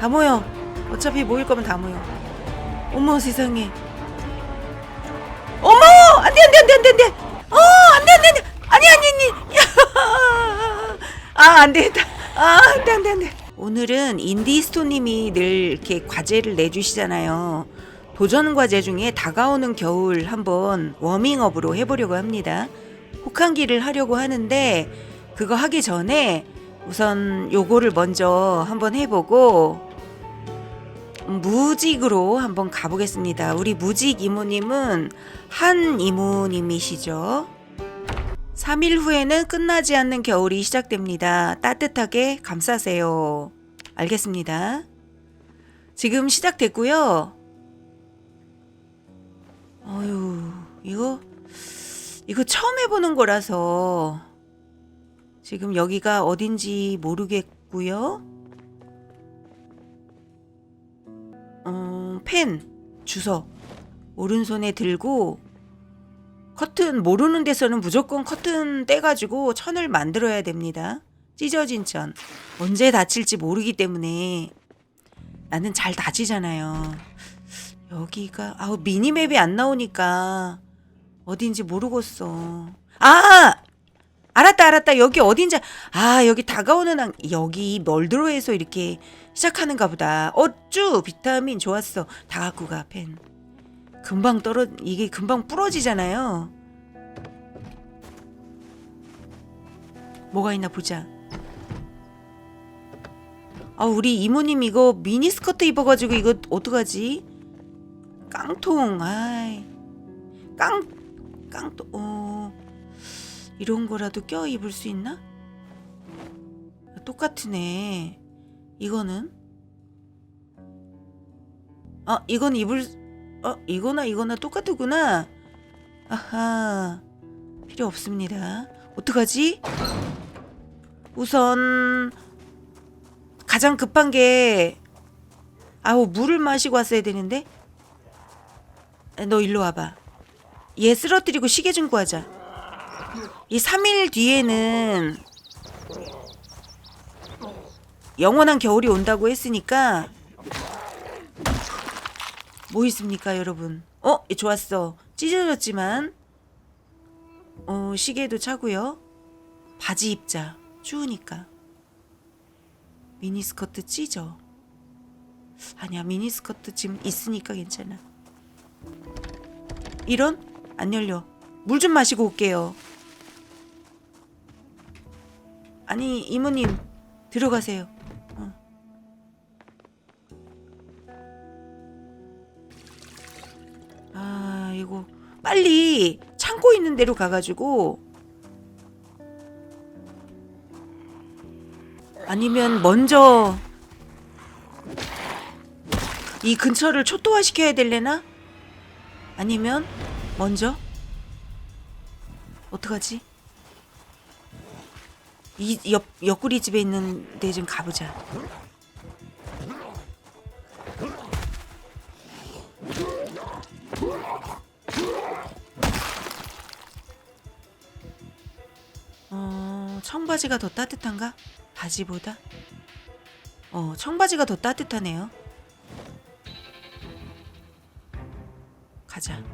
다 모여. 어차피 모일 거면 다 모여. 어머 세상에. 어머 안돼 안돼 안돼 안돼 안돼. 어 안돼 안돼 안돼. 아니 아니 아니. 아 안되겠다. 아 안돼 안돼 안돼. 오늘은 인디스토님이 늘 이렇게 과제를 내주시잖아요. 도전 과제 중에 다가오는 겨울 한번 워밍업으로 해보려고 합니다. 혹한기를 하려고 하는데 그거 하기 전에 우선 요거를 먼저 한번 해보고 무직으로 한번 가보겠습니다. 우리 무직 이모님은 한 이모님이시죠. 3일 후에는 끝나지 않는 겨울이 시작됩니다. 따뜻하게 감싸세요. 알겠습니다. 지금 시작됐고요. 어휴, 이거 이거 처음 해보는 거라서 지금 여기가 어딘지 모르겠고요. 펜 주석 오른손에 들고 커튼 모르는 데서는 무조건 커튼 떼가지고 천을 만들어야 됩니다. 찢어진 천 언제 다칠지 모르기 때문에 나는 잘 다치잖아요. 여기가 아우 미니맵이 안 나오니까 어딘지 모르겠어. 아 알았다 알았다 여기 어딘지 아 여기 다가오는 한 여기 멀드로에서 이렇게 시작하는가 보다. 어쭈 비타민 좋았어. 다 갖고 가 펜. 금방 떨어 이게 금방 부러지잖아요. 뭐가 있나 보자. 아 우리 이모님 이거 미니 스커트 입어가지고 이거 어떡하지? 깡통 아이 깡 깡통 어 이런 거라도 껴 입을 수 있나? 똑같으네. 이거는 아 이건 수- 어 이거나 이거나 똑같구나. 아하 필요 없습니다. 어떡하지? 우선 가장 급한 게 아우 물을 마시고 왔어야 되는데 너 일로 와봐. 얘 쓰러뜨리고 시계 좀 구하자. 이 3일 뒤에는 영원한 겨울이 온다고 했으니까 뭐 있습니까, 여러분? 어, 좋았어. 찢어졌지만 어, 시계도 차고요. 바지 입자. 추우니까. 미니스커트 찢어. 아니야, 미니스커트 지금 있으니까 괜찮아. 이런? 안 열려. 물 좀 마시고 올게요. 아니, 이모님, 들어가세요. 아, 이거 빨리 창고 있는 데로 가가지고 아니면 먼저 이 근처를 초토화 시켜야 될래나? 아니면 먼저 어떡하지? 이 옆 옆구리 집에 있는 데 좀 가보자. 청바지가 더 따뜻한가? 바지보다? 어, 청바지가 더 따뜻하네요. 가자.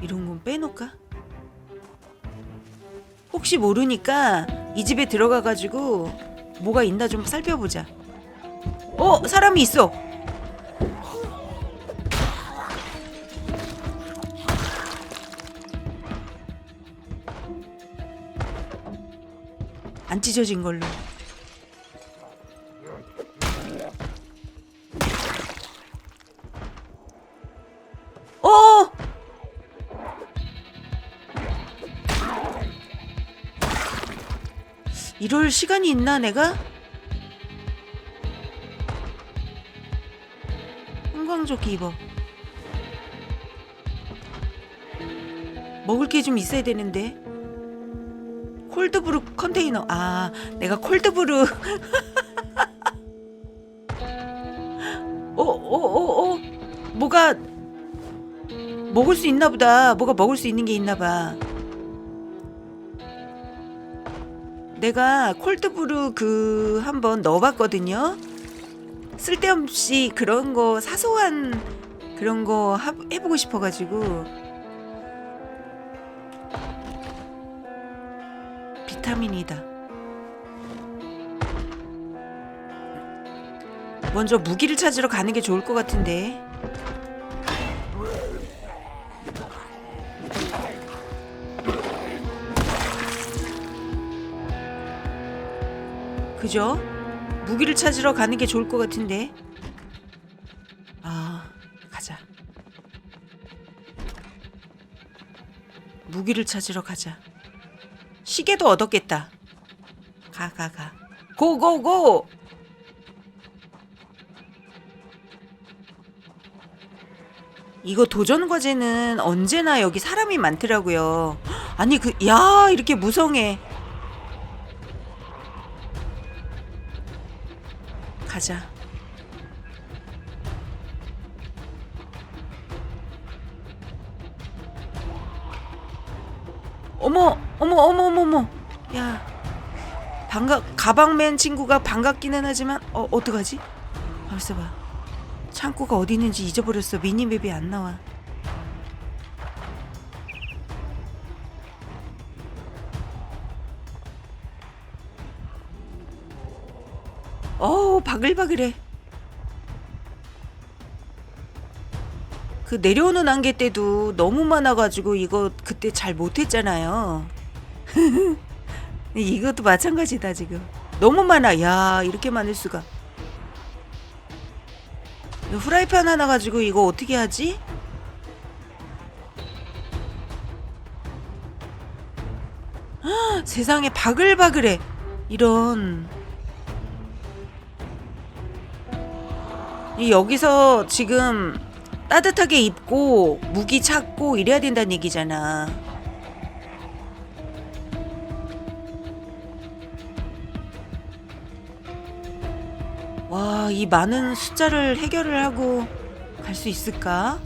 이런 건 빼놓을까? 혹시 모르니까 이 집에 들어가 가지고 뭐가 있나 좀 살펴보자. 어, 사람이 있어. 찢어진 걸로. 어! 이럴 시간이 있나 내가? 형광조끼 입어. 먹을 게 좀 있어야 되는데. 콜드브루 컨테이너. 아, 내가 콜드브루. 어, 어, 어, 어. 뭐가 먹을 수 있나 보다. 뭐가 먹을 수 있는 게 있나 봐. 내가 콜드브루 그 한번 넣어봤거든요. 쓸데없이 그런 거 사소한 그런 거 하- 해보고 싶어가지고 비타민이다. 먼저 무기를 찾으러 가는 게 좋을 것 같은데. 그죠? 무기를 찾으러 가는 게 좋을 것 같은데. 아, 가자. 무기를 찾으러 가자. 시계도 얻었겠다. 가, 가, 가. 고, 고, 고! 이거 도전 과제는 언제나 여기 사람이 많더라고요. 아니, 그, 야, 이렇게 무성해. 가자. 가방 맨 친구가 반갑기는 하지만 어 어떡하지? 벌써 봐. 창고가 어디 있는지 잊어버렸어. 미니맵이 안 나와. 어우 바글바글해. 그 내려오는 안개 때도 너무 많아가지고 이거 그때 잘 못했잖아요. 이것도 마찬가지다 지금. 너무 많아. 야 이렇게 많을 수가. 후라이팬 하나 가지고 이거 어떻게 하지? 헉, 세상에 바글바글해. 이런. 이 여기서 지금 따뜻하게 입고 무기 찾고 이래야 된다는 얘기잖아. 와, 이 많은 숫자를 해결을 하고 갈 수 있을까?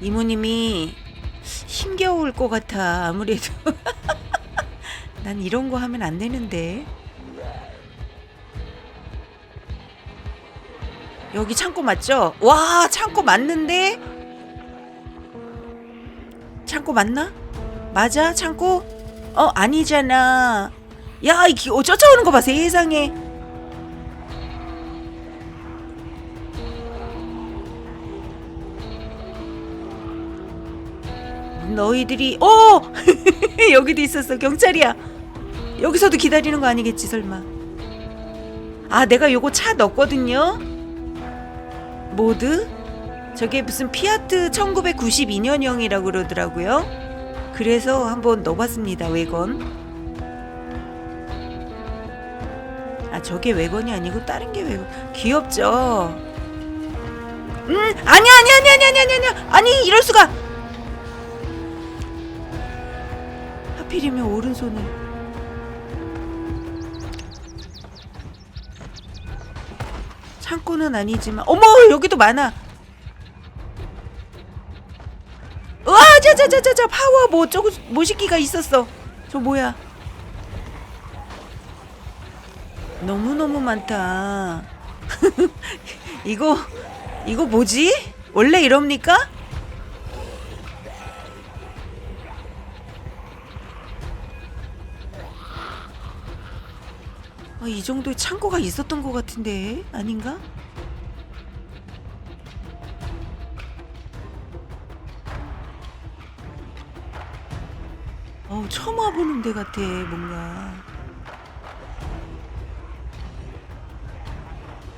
이모님이 힘겨울 것 같아, 아무래도. 난 이런 거 하면 안 되는데. 여기 창고 맞죠? 와, 창고 맞는데? 창고 맞나? 맞아? 창고? 어, 아니잖아. 야, 이 기- 어, 쫓아오는 거 봐, 세상에. 너희들이, 어! 여기도 있었어. 경찰이야. 여기서도 기다리는 거 아니겠지, 설마. 아, 내가 요거 차 넣었거든요. 모드? 저게 무슨 피아트 1992년형이라고 그러더라고요. 그래서 한번 넣어봤습니다. 외건. 아 저게 외건이 아니고 다른 게 외건. 귀엽죠. 음 아니야 아니야 아니야 아니야 아니야 아니야 아니 이럴 수가. 하필이면 오른손을. 창고는 아니지만 어머 여기도 많아. 자자자자자 파워 뭐 저거 모시기가 있었어. 저 뭐야? 너무 너무 많다. 이거 이거 뭐지? 원래 이럽니까? 아, 이 정도의 창고가 있었던 것 같은데 아닌가? 어우 처음 와보는 데 같아 뭔가.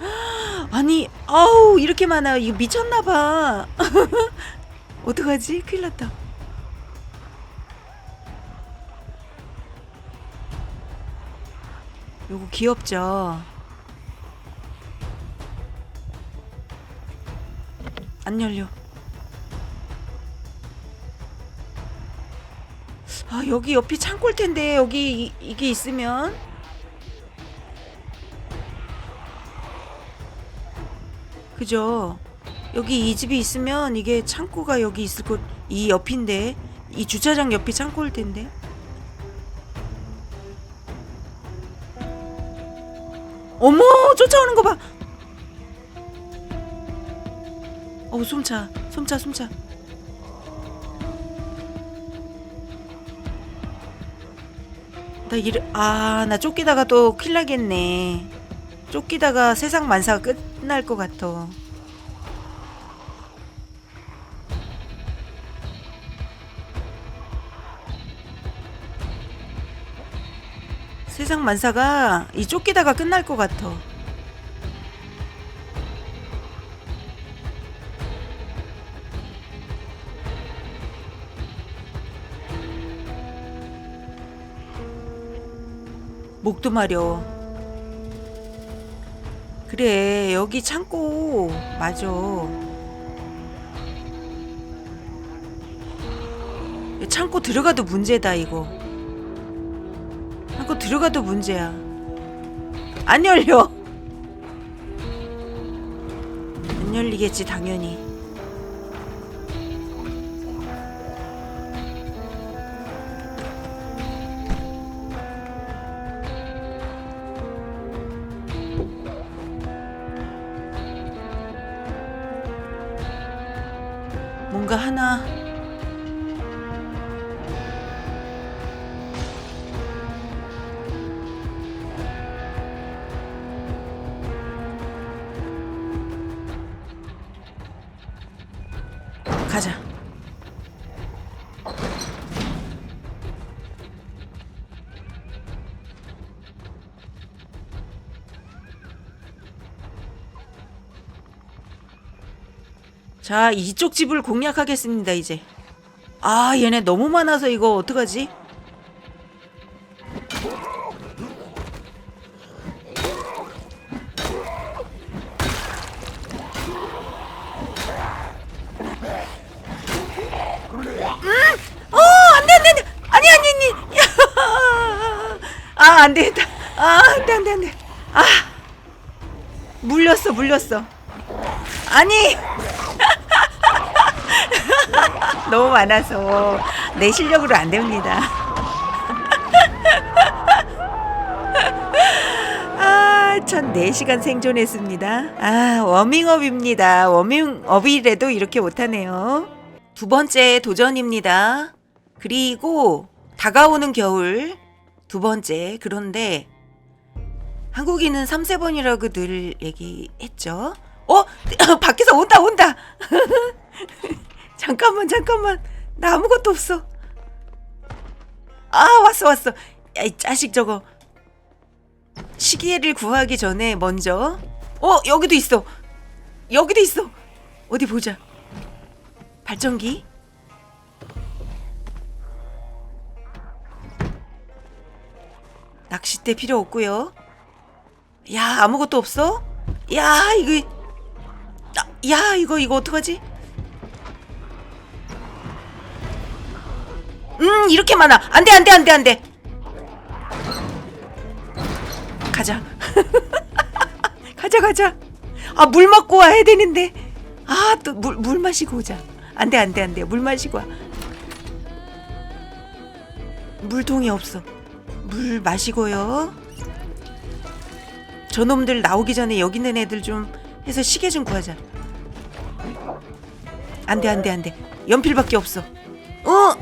아니 아우 이렇게 많아 이거 미쳤나봐. 어떡하지? 큰일 났다. 요거 귀엽죠? 안 열려 아 여기 옆이 창고일 텐데 여기 이, 이게 있으면 그죠 여기 이 집이 있으면 이게 창고가 여기 있을 것이 옆인데 이 주차장 옆이 창고일 텐데. 어머 쫓아오는 거 봐. 어우 숨차 숨차 숨차. 나 이래 아나 쫓기다가 또 큰일 나겠네. 쫓기다가 세상 만사가 끝날 것 같아. 세상 만사가 이 쫓기다가 끝날 것 같아. 목도 마려. 그래 여기 창고 맞아. 창고 들어가도 문제다 이거. 창고 들어가도 문제야. 안 열려. 안 열리겠지 당연히. 자, 이쪽 집을 공략하겠습니다, 이제. 아, 얘네 너무 많아서 이거 어떡하지? 아, 안 되겠다. 아, 안 돼, 안 돼, 안 돼. 아. 물렸어, 물렸어. 아니. 너무 많아서 내 실력으로 안 됩니다. 아, 전 4시간 생존했습니다. 아, 워밍업입니다. 워밍업이라도 이렇게 못하네요. 두 번째 도전입니다. 그리고 다가오는 겨울 두 번째. 그런데 한국인은 3, 4번이라고 늘 얘기했죠. 어? 밖에서 온다, 온다! 잠깐만, 잠깐만. 나 아무것도 없어. 아, 왔어, 왔어. 야, 이 자식 저거. 시계를 구하기 전에 먼저. 어, 여기도 있어. 여기도 있어. 어디 보자. 발전기. 낚싯대 필요 없고요. 야, 아무것도 없어? 야, 이거 야, 이거 이거 어떡하지? 음, 이렇게 많아. 안 돼, 안 돼, 안 돼, 안 돼. 가자. 가자, 가자. 아, 물 먹고 와야 되는데. 아, 또 물 물 마시고 오자. 안 돼, 안 돼, 안 돼. 물 마시고 와. 물통이 없어. 물 마시고요. 저놈들 나오기 전에 여기 있는 애들 좀 해서 시계 좀 구하자. 안 돼, 안 돼, 안 돼. 연필밖에 없어. 어?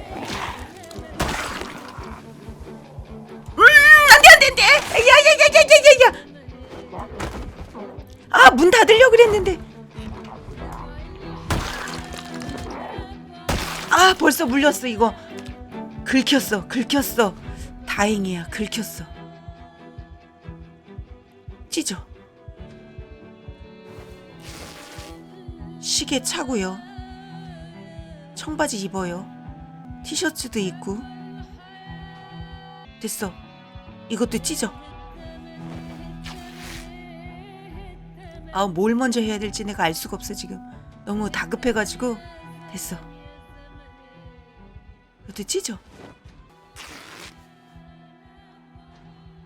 야, 야, 야, 야, 야, 야, 야. 아, 문 닫으려고 그랬는데. 아, 벌써 물렸어, 이거. 긁혔어, 긁혔어. 다행이야, 긁혔어. 찢어. 시계 차고요. 청바지 입어요. 티셔츠도 입고. 됐어. 이것도 찢어. 아, 뭘 먼저 해야 될지 내가 알 수가 없어, 지금. 너무 다급해가지고. 됐어. 이것도 찢어.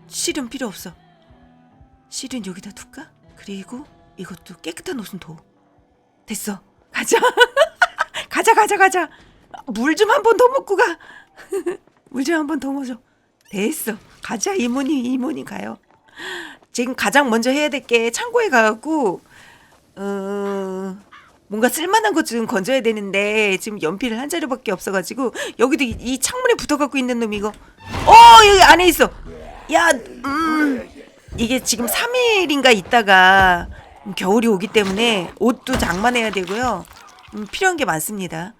실은 필요 없어. 실은 여기다 둘까? 그리고 이것도 깨끗한 옷은 도. 됐어. 가자. 가자, 가자, 가자. 물 좀 한 번 더 먹고 가. 물 좀 한 번 더 먹어. 됐어. 가자 이모님 이모님 가요. 지금 가장 먼저 해야 될 게 창고에 가갖고 어 뭔가 쓸만한 것 좀 건져야 되는데 지금 연필을 한 자루밖에 없어가지고 여기도 이, 이 창문에 붙어갖고 있는 놈 이거. 어 여기 안에 있어. 야 음. 이게 지금 3일인가 있다가 겨울이 오기 때문에 옷도 장만해야 되고요. 음, 필요한 게 많습니다.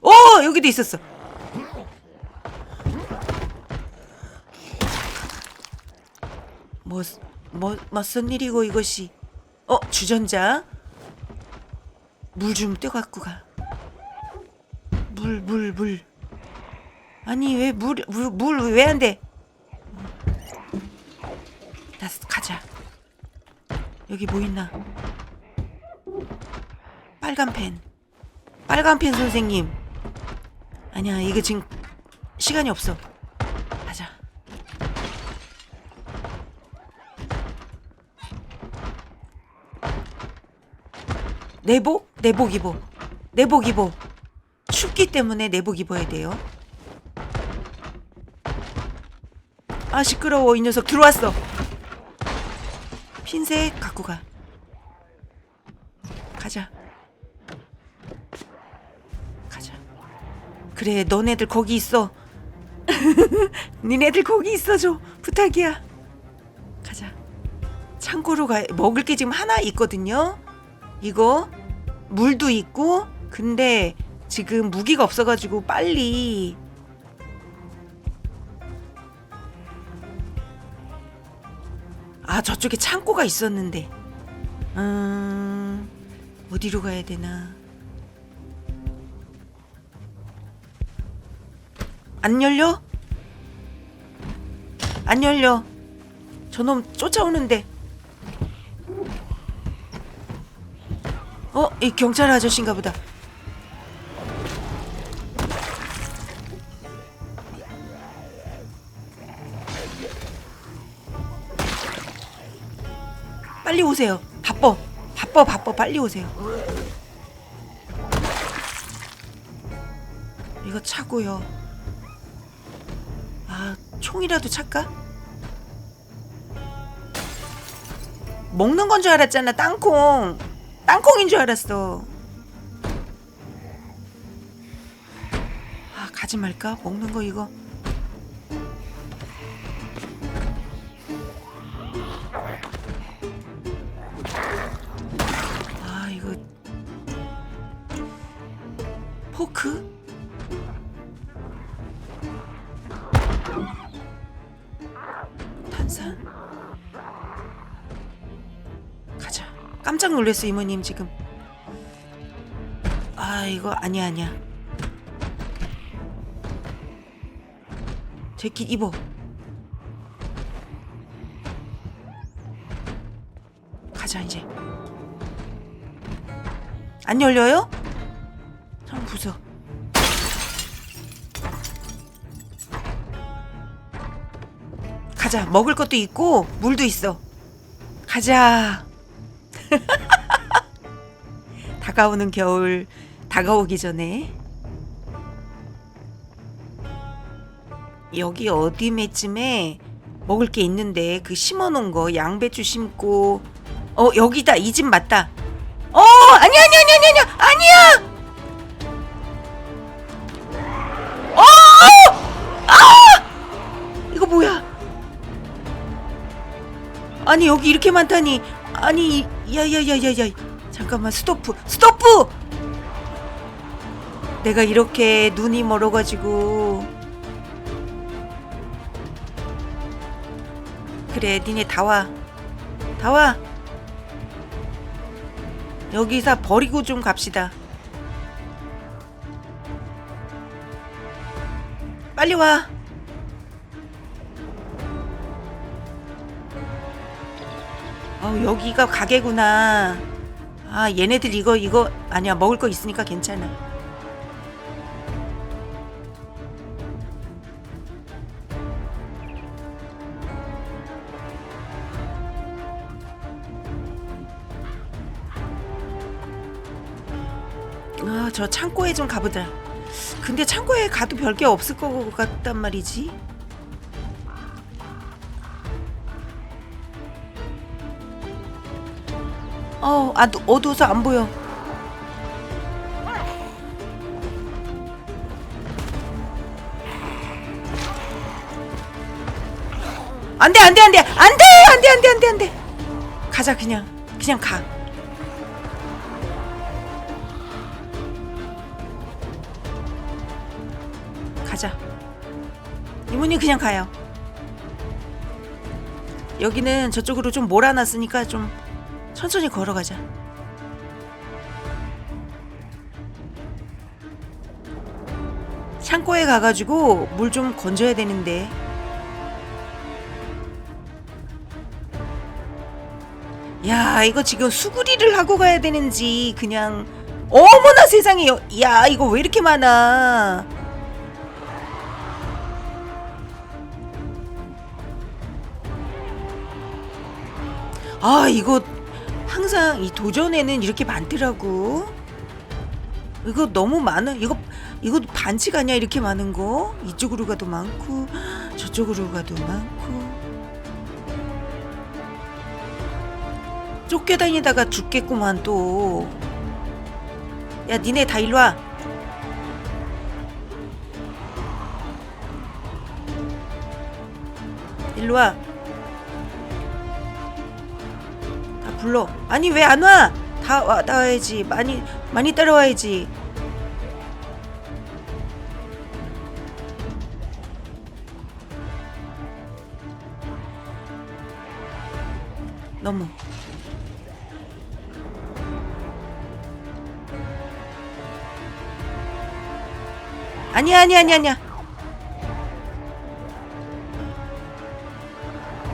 오 여기도 있었어. 뭐, 뭐, 무슨 일이고 이것이? 어, 주전자. 물 좀 떼갖고 가. 물, 물, 물. 아니 왜 물, 물, 물 왜 안 돼? 나 가자. 여기 뭐 있나? 빨간 펜. 빨간 펜 선생님. 아니야, 이거 지금 시간이 없어. 내복? 내복 입어. 내복 입어. 춥기 때문에 내복 입어야 돼요. 아 시끄러워 이 녀석 들어왔어. 핀셋 갖고 가. 가자. 가자. 그래 너네들 거기 있어. 니네들 거기 있어줘 부탁이야. 가자. 창고로 가 먹을 게 지금 하나 있거든요. 이거 물도 있고 근데 지금 무기가 없어가지고 빨리. 아 저쪽에 창고가 있었는데. 음 어디로 가야 되나? 안 열려? 안 열려. 저놈 쫓아오는데 어? 이 경찰 아저씨인가 보다. 빨리 오세요. 바빠. 바빠 바빠. 빨리 오세요. 이거 차고요. 아 총이라도 찰까? 먹는 건 줄 알았잖아 땅콩 땅콩인 줄 알았어. 아 가지 말까? 먹는 거 이거 놀랐어 이모님 지금. 아 이거 아니야 아니야. 재킷 입어. 가자 이제. 안 열려요? 참 부서. 가자 먹을 것도 있고 물도 있어. 가자 다가오는 겨울 다가오기 전에 여기 어디매쯤에 먹을 게 있는데 그 심어놓은 거 양배추 심고. 어 여기다 이 집 맞다. 어 아니야 아니야 아니야 아니야 아니야 어! 아! 이거 뭐야? 아니 여기 이렇게 많다니. 아니 야야야야야 잠깐만 스토프 스토프! 내가 이렇게 눈이 멀어가지고. 그래 니네 다와. 다와. 여기서 버리고 좀 갑시다. 빨리 와. 어, 여기가 가게구나. 아, 얘네들 이거 이거 아니야. 먹을 거 있으니까 괜찮아. 아, 저 창고에 좀 가보자. 근데 창고에 가도 별게 없을 것 같단 말이지. 아, 어두워서 안 보여. 안 돼, 안 돼, 안 돼, 안 돼, 안 돼, 안 돼, 안 돼, 안 돼. 가자, 그냥, 그냥 가. 가자. 이모님 그냥 가요. 여기는 저쪽으로 좀 몰아놨으니까 좀 천천히 걸어가자. 창고에 가가지고 물 좀 건져야 되는데. 야, 이거 지금 수구리를 하고 가야 되는지 그냥 어머나 세상에 여- 야, 이거 왜 이렇게 많아? 아, 이거 항상 이 도전에는 이렇게 많더라고. 이거 너무 많아. 이거 이거 반칙 아니야 이렇게 많은 거? 이쪽으로 가도 많고 저쪽으로 가도 많고. 쫓겨다니다가 죽겠구만 또. 야, 니네 다 일로 와. 일로 와. 불러. 아니 왜 안 와? 다 와, 나와야지. 많이 많이 따라와야지. 너무. 아니야 아니야 아니야 아니야.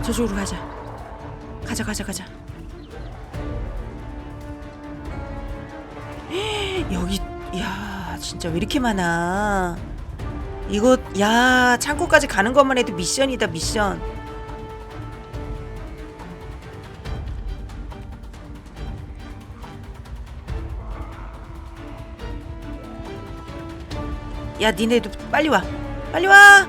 저쪽으로 가자. 가자 가자 가자. 진짜 왜 이렇게 많아? 이거 야 창고까지 가는 것만 해도 미션이다 미션. 야 니네도 빨리 와. 빨리 와!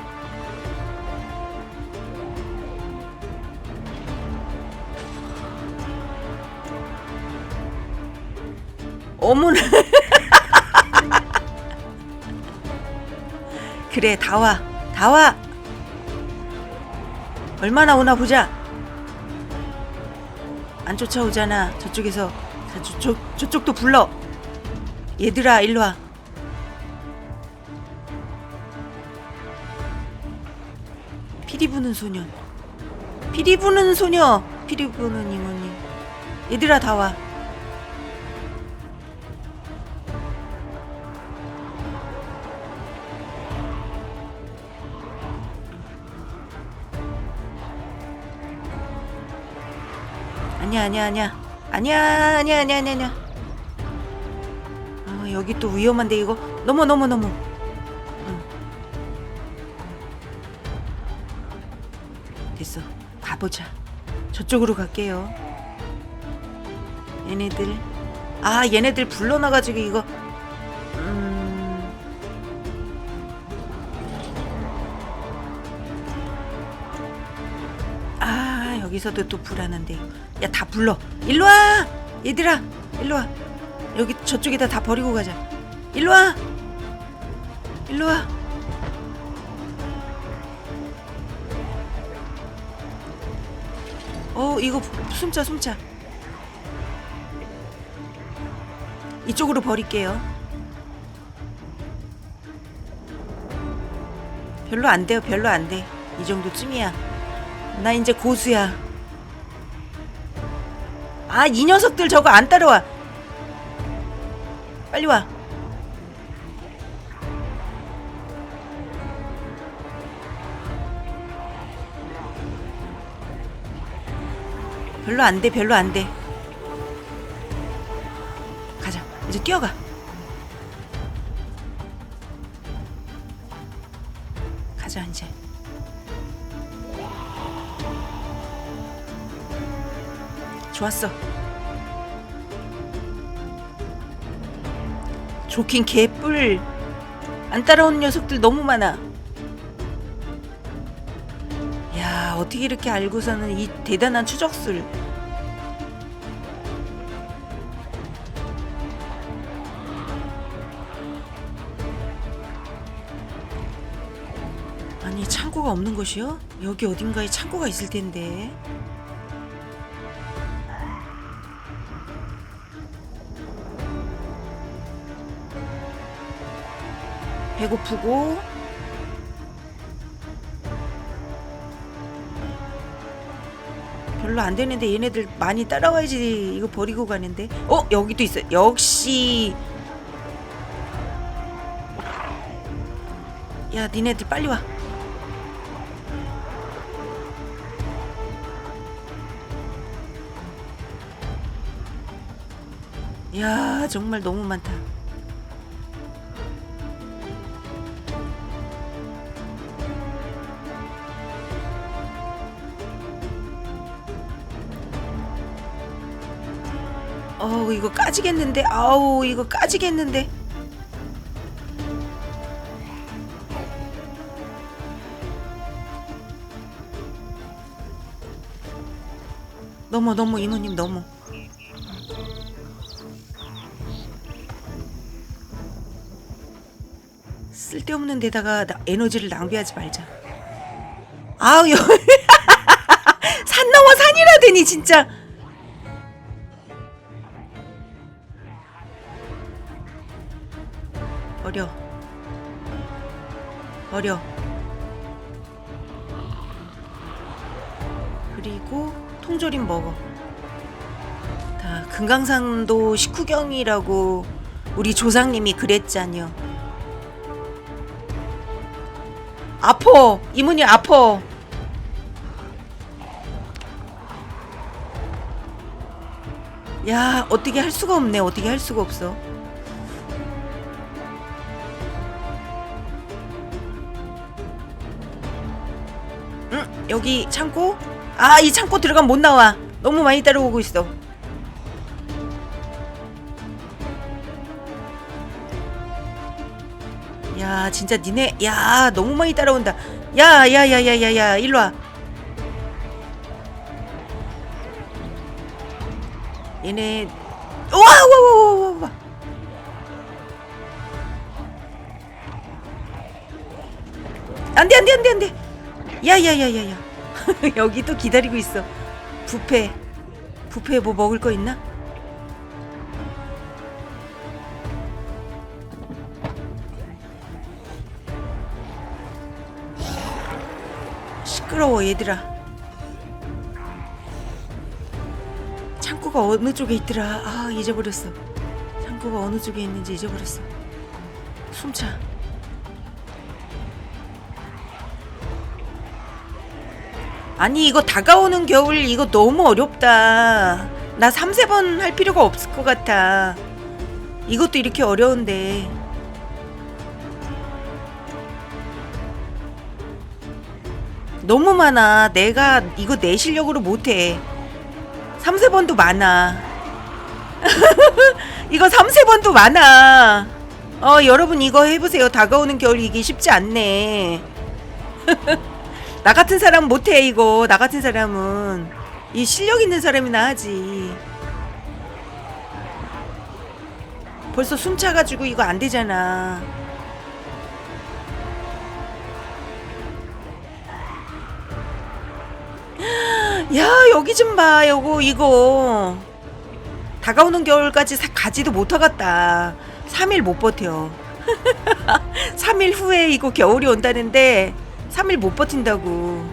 어머나 그래 다 와. 다 와. 얼마나 오나 보자. 안 쫓아오잖아. 저쪽에서. 자, 저쪽 저쪽도 불러. 얘들아 일로 와. 피리 부는 소년. 피리 부는 소녀. 피리 부는 이모님. 얘들아 다 와 아니야 아니야 아니야. 아니야 아니야 아니야 아니야 아니야. 아 여기 또 위험한데 이거? 넘어 넘어 넘어. 응. 됐어. 가보자. 저쪽으로 갈게요. 얘네들. 아 얘네들 불러놔가지고 이거 아 여기서도 또 불안한데. 야 다 불러. 일로 와! 얘들아 일로 와. 여기 저쪽에다 다 버리고 가자. 일로 와! 일로 와. 어, 이거 숨자 숨자. 이쪽으로 버릴게요. 별로 안 돼요. 별로 안 돼 이 정도쯤이야. 나 이제 고수야 아 이 녀석들 저거 안 따라와 빨리 와 별로 안 돼, 별로 안 돼. 가자. 이제 뛰어가. 좋았어. 좋긴 개뿔. 안 따라오는 녀석들 너무 많아. 야, 어떻게 이렇게 알고서는 이 대단한 추적술. 아니, 창고가 없는 곳이요? 여기 어딘가에 창고가 있을 텐데. 배고프고. 별로 안 되는데 얘네들 많이 따라와야지 이거 버리고 가는데. 어? 여기도 있어. 역시. 야 니네들 빨리 와. 야, 정말 너무 많다. 어우 이거 까지겠는데? 아우 이거 까지겠는데? 넘어 넘어 이모님 넘어. 쓸데없는 데다가 나- 에너지를 낭비하지 말자. 아우 여... 산 넘어 산이라더니 진짜 버려. 그리고 통조림 먹어. 다 금강산도 식후경이라고 우리 조상님이 그랬잖여. 아퍼! 이모니 아퍼! 야 어떻게 할 수가 없네. 어떻게 할 수가 없어 여기 창고? 아 이 창고 들어가면 못 나와. 너무 많이 따라오고 있어. 야 진짜 니네 야 너무 많이 따라온다. 야 야 야 야 야 야 일로 와. 얘네 와 와 와 와 와 안 돼 안 돼 안 돼 안 돼 야야야야야. 여기 또 기다리고 있어. 부페 부페에 뭐 먹을 거 있나? 시끄러워 얘들아. 창고가 어느 쪽에 있더라? 아 잊어버렸어. 창고가 어느 쪽에 있는지 잊어버렸어. 숨차 아니 이거 다가오는 겨울 이거 너무 어렵다. 나 3, 4번 할 필요가 없을 것 같아. 이것도 이렇게 어려운데. 너무 많아. 내가 이거 내 실력으로 못해. 3, 4번도 많아. 이거 3, 4번도 많아. 어 여러분 이거 해보세요. 다가오는 겨울 이게 쉽지 않네 나 같은 사람 못해 이거. 나 같은 사람은. 이 실력 있는 사람이나 하지. 벌써 숨 차가지고 이거 안 되잖아. 야 여기 좀 봐 요거 이거. 다가오는 겨울까지 사- 가지도 못하겠다. 3일 못 버텨. 3일 후에 이거 겨울이 온다는데 3일 못 버틴다고.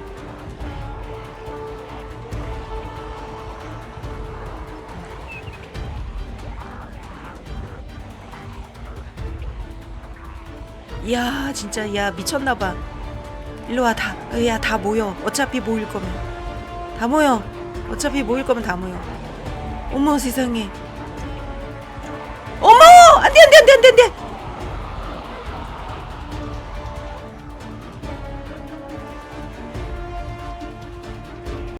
이야 진짜 야 미쳤나봐. 일로 와 다야 다 모여. 어차피 모일 거면. 다 모여. 어차피 모일 거면 다 모여. 어머 세상에. 어머! 안돼 안돼 안돼 안돼 안돼